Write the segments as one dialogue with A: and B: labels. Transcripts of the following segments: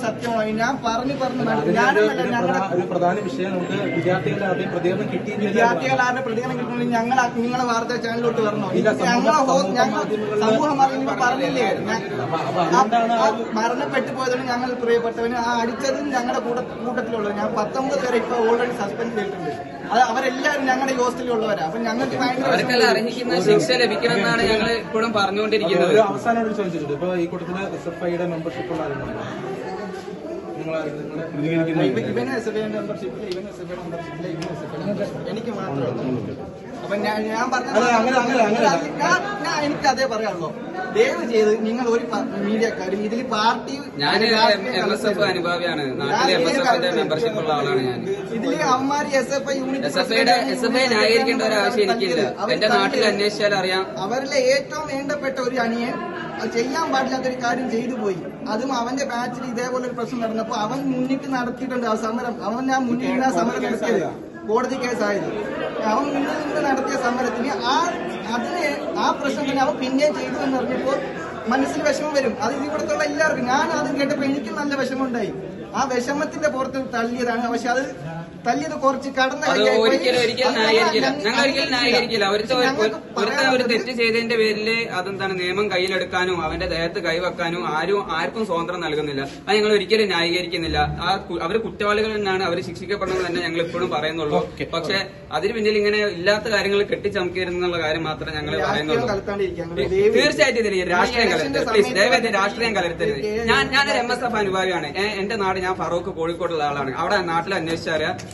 A: സത്യമായി ഞാൻ പറഞ്ഞു പറഞ്ഞു
B: ഒരു
A: ഞങ്ങളുടെ
B: പ്രധാ- ഒരു പ്രധാന വിഷയം നമുക്ക് വിദ്യാർത്ഥികളുടെ ആദ്യം പ്രതികരണം കിട്ടി
A: വിദ്യാർത്ഥികളുടെ ആരുടെ പ്രതികരണം കിട്ടണമെങ്കിൽ ഞങ്ങൾ നിങ്ങളെ വാർത്താ ചാനലിലോട്ട് വരണോ? ഞങ്ങളെ ഞങ്ങൾ സമൂഹ മാധ്യമങ്ങൾ പറഞ്ഞില്ലേ? മരണപ്പെട്ടു പോയതിന് ഞങ്ങൾ പ്രിയപ്പെട്ടവന് ആ അടിച്ചതും ഞങ്ങളുടെ കൂടെ കൂട്ടത്തിലുള്ളത്. ഞാൻ പത്തൊമ്പത് പേരെ ഇപ്പൊ ഓൾറെഡി സസ്പെൻഡ് ചെയ്തിട്ടുണ്ട്. അത് അവരെല്ലാവരും ഞങ്ങളുടെ ഹോസ്റ്റലിൽ ഹോസ്റ്റലിലുള്ളവരാ അപ്പൊ ഞങ്ങൾക്ക് ഭയങ്കര.
C: അർഹിക്കുന്ന ശിക്ഷ ലഭിക്കണമെന്നാണ് ഞങ്ങൾ ഇപ്പോഴും പറഞ്ഞുകൊണ്ടിരിക്കുന്നത്.
B: ഒരു അവസാനം ഒരു ചോദിച്ചിട്ടുണ്ട്. ഇപ്പൊ ഈ കൂട്ടത്തിൽ എസ് എഫ് ഐയുടെ മെമ്പർഷിപ്പ് ഉള്ള
A: മെമ്പർഷിപ്പില്ല എനിക്ക് മാത്രമേ അപ്പൊ ഞാൻ ഞാൻ പറഞ്ഞ
B: അല്ല, അങ്ങനെ, അങ്ങനെ, അങ്ങനെ.
A: ഞാൻ ഞാൻ എനിക്ക് അതേ പറയാനുള്ളൂ ദയവ് ചെയ്ത് നിങ്ങൾ ഒരു മീഡിയക്കാരും ഇതിൽ പാർട്ടി
C: ഞാൻ എം എസ് എഫ് അനുഭാവിയാണ്. നാട്ടിലെ എം എസ് എഫിന്റെ മെമ്പർഷിപ്പ് ഉള്ള ആളാണ് ഞാൻ.
A: ഇതിൽ അവന്മാര് S F I unit
C: S F ഐയുടെ എസ് എഫ് ഐ ന്യായീകരിക്കേണ്ട ഒരു ആവശ്യം എനിക്കില്ല. എന്റെ നാട്ടിൽ അന്വേഷിച്ചാൽ അറിയാം.
A: അവരിലെ ഏറ്റവും വേണ്ടപ്പെട്ട ഒരു അനിയൻ അത് ചെയ്യാൻ പാടില്ലാത്ത ഒരു കാര്യം ചെയ്തു പോയി. അതും അവന്റെ ബാച്ചിൽ ഇതേപോലെ ഒരു പ്രശ്നം നടന്നപ്പോ അവൻ മുന്നിട്ട് നടത്തിയിട്ടുണ്ട് ആ സമരം. അവൻ ആ മുന്നിട്ട് ആ സമരം നടത്തിയത്. കോടതി കേസായത്. അവൻ ഇന്ന് നിന്ന് നടത്തിയ സമരത്തിന് ആ അതിനെ ആ പ്രശ്നം തന്നെ അവൻ പിന്നെയും ചെയ്തു എന്ന് പറഞ്ഞപ്പോൾ മനസ്സിൽ വിഷമം വരും. അത് ഇവിടുത്തുള്ള എല്ലാവർക്കും. ഞാൻ ആദ്യം കേട്ടപ്പോൾ എനിക്ക് നല്ല വിഷമം ഉണ്ടായി. ആ വിഷമത്തിന്റെ പുറത്ത് തള്ളിയതാണ്. പക്ഷെ അത് തല്ലിയത് കുറച്ച് കടന്ന
C: ഒരിക്കലും ഒരിക്കലും ന്യായീകരിക്കില്ല.
A: ഞങ്ങൾ-
C: ഒരിക്കലും ന്യായീകരിക്കില്ല. ഒരുത്ത ഒരുത്ത ഒരു തെറ്റ് ചെയ്തതിന്റെ പേരിൽ അതെന്താണ് നിയമം കയ്യിലെടുക്കാനും അവന്റെ ദേഹത്ത് കൈവെക്കാനും ആരും ആർക്കും സ്വാതന്ത്ര്യം നൽകുന്നില്ല. അത് ഞങ്ങൾ ഒരിക്കലും ന്യായീകരിക്കുന്നില്ല. ആ അവർ അവർ കുറ്റവാളികൾ തന്നെയാണ് അവർ ശിക്ഷിക്കപ്പെടുന്നത് തന്നെ ഞങ്ങൾ ഇപ്പോഴും പറയുന്നുള്ളൂ. പക്ഷെ അതിന് പിന്നിൽ ഇങ്ങനെ ഇല്ലാത്ത കാര്യങ്ങൾ കെട്ടിച്ചമക്കരുന്നുള്ള കാര്യം മാത്രമേ ഞങ്ങൾ പറയുന്നുള്ളൂ. തീർച്ചയായിട്ടും ഇതിൽ രാഷ്ട്രീയം കലർത്തരുത്. പ്ലീസ് രാഷ്ട്രീയം കലർത്തരുത്. ഞാൻ ഞാനൊരു എം എസ് എഫ് അനുഭാവിയാണ്. എന്റെ നാട് ഞാൻ ഫറൂഖ് കോഴിക്കോടുള്ള ആളാണ്. അവിടെ നാട്ടിൽ അന്വേഷിച്ചറിയാം.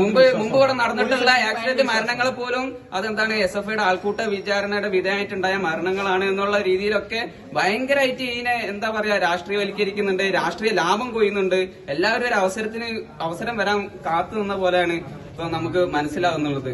C: മുമ്പ് മുമ്പ് ഇവിടെ നടന്നിട്ടുള്ള ആക്സിഡന്റ് മരണങ്ങൾ പോലും അതെന്താണ് എസ് എഫ് ഐയുടെ ആൾക്കൂട്ട വിചാരണയുടെ വിധേയമായിട്ടുണ്ടായ മരണങ്ങളാണ് എന്നുള്ള രീതിയിലൊക്കെ ഭയങ്കരമായിട്ട് ഇതിനെ എന്താ പറയാ രാഷ്ട്രീയവൽക്കരിക്കുന്നുണ്ട് രാഷ്ട്രീയ ലാഭം കൊയ്യുന്നുണ്ട്. എല്ലാവരും ഒരു അവസരത്തിന് അവസരം വരാൻ കാത്തു നിന്ന പോലെയാണ് ഇപ്പൊ നമുക്ക് മനസ്സിലാവുന്നുള്ളത്.